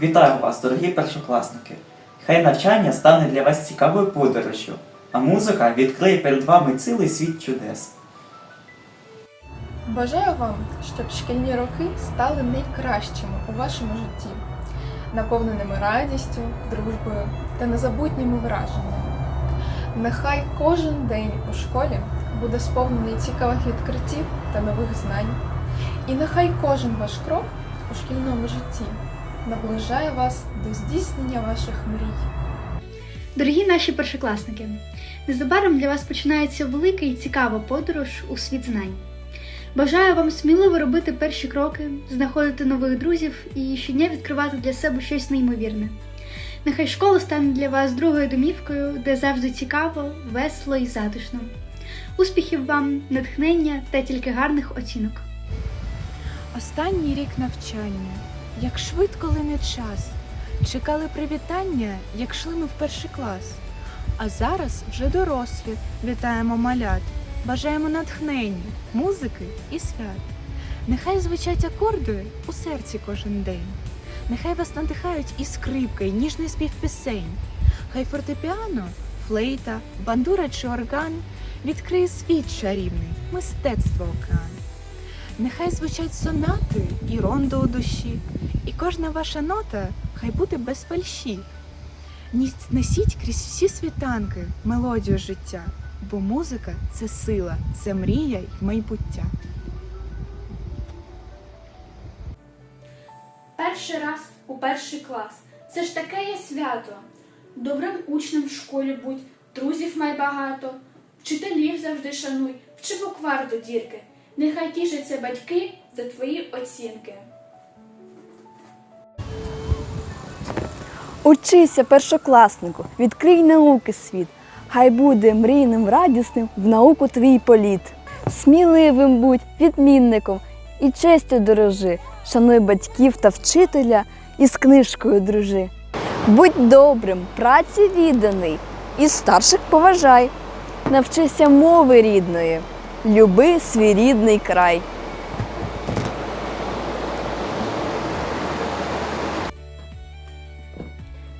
Вітаю вас, дорогі першокласники! Хай навчання стане для вас цікавою подорожжю, а музика відкриє перед вами цілий світ чудес. Бажаю вам, щоб шкільні роки стали найкращими у вашому житті, наповненими радістю, дружбою та незабутніми враженнями. Нехай кожен день у школі буде сповнений цікавих відкриттів та нових знань. І нехай кожен ваш крок у шкільному житті наближає вас до здійснення ваших мрій. Дорогі наші першокласники, незабаром для вас починається велика і цікава подорож у світ знань. Бажаю вам сміливо робити перші кроки, знаходити нових друзів і щодня відкривати для себе щось неймовірне. Нехай школа стане для вас другою домівкою, де завжди цікаво, весело і затишно. Успіхів вам, натхнення та тільки гарних оцінок. Останній рік навчання, як швидко лине час. Чекали привітання, як йшли ми в перший клас. А зараз вже дорослі вітаємо малят, бажаємо натхнення, музики і свят. Нехай звучать акорди у серці кожен день. Нехай вас надихають і скрипка, і ніжний спів пісень. Хай фортепіано, флейта, бандура чи орган відкриє світ чарівний, мистецтво океан. Нехай звучать сонати і рондо у душі, і кожна ваша нота хай буде без фальші. Несіть крізь всі світанки мелодію життя, бо музика це сила, це мрія й майбуття. Перший раз у перший клас. Це ж таке є свято. Добрим учнем в школі будь, друзів май багато, вчителів завжди шануй, вчи буквар до дірки. Нехай тішаться батьки за твої оцінки. Учися, першокласнику, відкрий науки світ. Хай буде мрійним, радісним в науку твій політ. Сміливим будь відмінником і честю дорожи. Шануй батьків та вчителя і з книжкою дружи. Будь добрим, праці відданий і старших поважай. Навчися мови рідної, люби свій рідний край.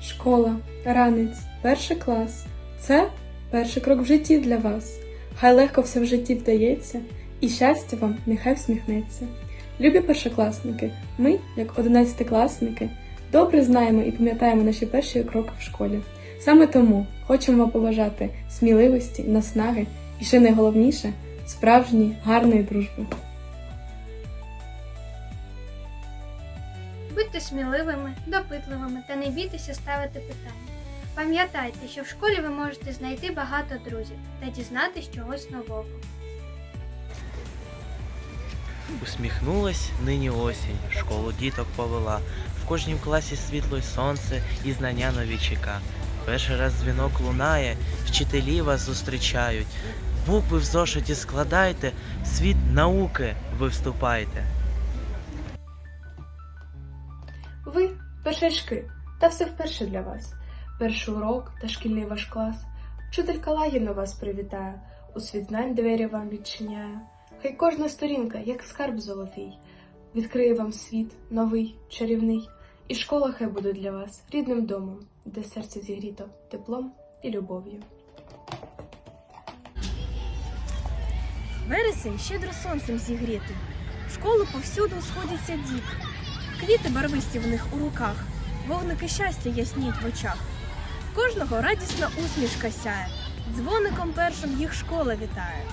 Школа, ранець, перший клас це перший крок в житті для вас. Хай легко все в житті вдається, і щастя вам нехай всміхнеться. Любі першокласники, ми, як одинадцятикласники, добре знаємо і пам'ятаємо наші перші кроки в школі. Саме тому хочемо вам побажати сміливості, наснаги і ще найголовніше справжньої гарної дружби. Будьте сміливими, допитливими та не бійтеся ставити питання. Пам'ятайте, що в школі ви можете знайти багато друзів та дізнатись чогось нового. Усміхнулась нині осінь, школу діток повела. В кожнім класі світло й сонце і знання нові чека. Перший раз дзвінок лунає, вчителі вас зустрічають. Букви в зошиті складайте, в світ науки ви вступайте. Ви першачки, та все вперше для вас. Перший урок та шкільний ваш клас. Вчителька лагідно вас привітає, у світ знань двері вам відчиняє. Хай кожна сторінка, як скарб золотий, відкриє вам світ новий, чарівний, і школа хай буде для вас рідним домом, де серце зігріто теплом і любов'ю. Вересень щедро сонцем зігріти. В школу повсюду сходяться діти. Квіти барвисті в них у руках, вогники щастя ясніють в очах. Кожного радісна усмішка сяє, дзвоником першим їх школа вітає.